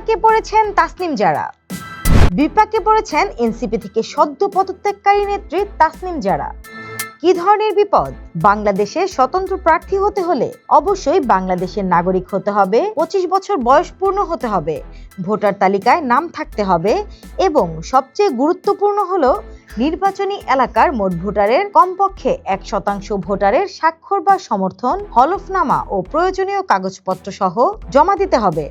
বিপাকে পড়েছেন তাসনিম জারা। বিপাকে পড়েছেন এনসিপি থেকে সদ্য পদত্যাগকারী নেত্রী তাসনিম জারা। কি ধরনের বিপদ? বাংলাদেশে স্বতন্ত্র প্রার্থী হতে হলে অবশ্যই বাংলাদেশের নাগরিক হতে হবে, পঁচিশ বছর বয়স পূর্ণ হতে হবে, ভোটার তালিকায় নাম থাকতে হবে এবং সবচেয়ে গুরুত্বপূর্ণ হল নির্বাচনী এলাকার মোট ভোটারের কমপক্ষে এক শতাংশ ভোটারের স্বাক্ষর বা সমর্থন, হলফনামা ও প্রয়োজনীয় কাগজপত্র সহ জমা দিতে হবে।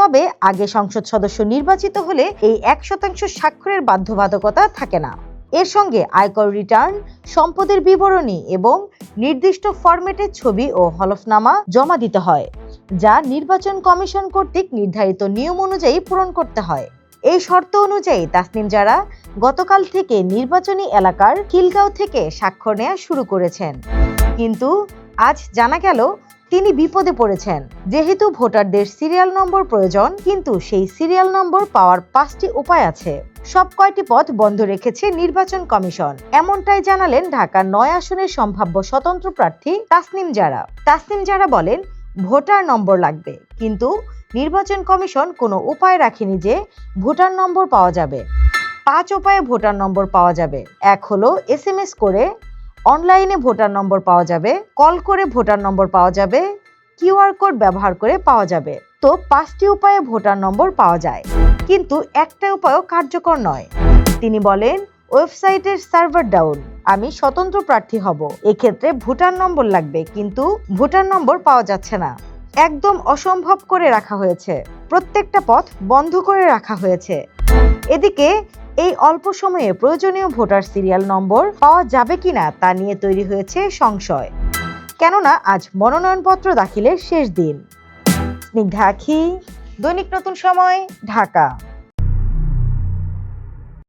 তবে আগে সংসদ সদস্য নির্বাচিত হলে এই এক শতাংশ স্বাক্ষরের বাধ্যবাধকতা থাকে না। এর সঙ্গে আয়কর রিটার্ন, সম্পদের বিবরণী এবং নির্দিষ্ট ফরম্যাটের ছবি ও হলফনামা জমা দিতে হয়, যা নির্বাচন কমিশন কর্তৃক নির্ধারিত নিয়ম অনুযায়ী পূরণ করতে হয়। এই শর্ত অনুযায়ী তাসনিম যারা গতকাল থেকে নির্বাচনী এলাকার খিলগাঁও থেকে স্বাক্ষর নেওয়া শুরু করেছেন। কিন্তু আজ জানা গেল তিনি বিপদে পড়েছেন। যেহেতু ভোটারদের সিরিয়াল নম্বর প্রয়োজন, কিন্তু সেই সিরিয়াল নম্বর পাওয়ার পাঁচটি উপায় আছে। সব কয়টি পথ বন্ধ রেখেছে নির্বাচন কমিশন। এমনটাই জানালেন ঢাকার নয় আসনের সম্ভাব্য স্বতন্ত্র প্রার্থী তাসনিম জারা। তাসনিম জারা বলেন, ভোটার নম্বর লাগবে, কিন্তু নির্বাচন কমিশন কোনো উপায় রাখেনি যে ভোটার নম্বর পাওয়া যাবে। পাঁচ উপায়ে ভোটার নম্বর পাওয়া যাবে। এক হলো এস করে অনলাইনে ভোটার নম্বর পাওয়া যাবে, কল করে ভোটার নম্বর পাওয়া যাবে কিউআর কোড ব্যবহার করে পাওয়া যাবে। তো পাঁচটি উপায়ে ভোটার নম্বর পাওয়া যায়। কিন্তু একটা উপায়ও কার্যকর নয়। তিনি বলেন, ওয়েবসাইটের সার্ভার ডাউন, আমি স্বতন্ত্র প্রার্থী হব। এক্ষেত্রে ভোটার নম্বর লাগবে, কিন্তু ভোটার নম্বর পাওয়া যাচ্ছে না। একদম অসম্ভব করে রাখা হয়েছে। প্রত্যেকটা পথ বন্ধ করে রাখা হয়েছে। এদিকে এই অল্প সময়ে প্রয়োজনীয় ভোটার সিরিয়াল নম্বর পাওয়া যাবে কিনা তা নিয়ে তৈরি হয়েছে সংশয়। কেননা, আজ মনোনয়নপত্র দাখিলের শেষ দিন। স্নিগ্ধা আখি, দৈনিক নতুন সময়, ঢাকা।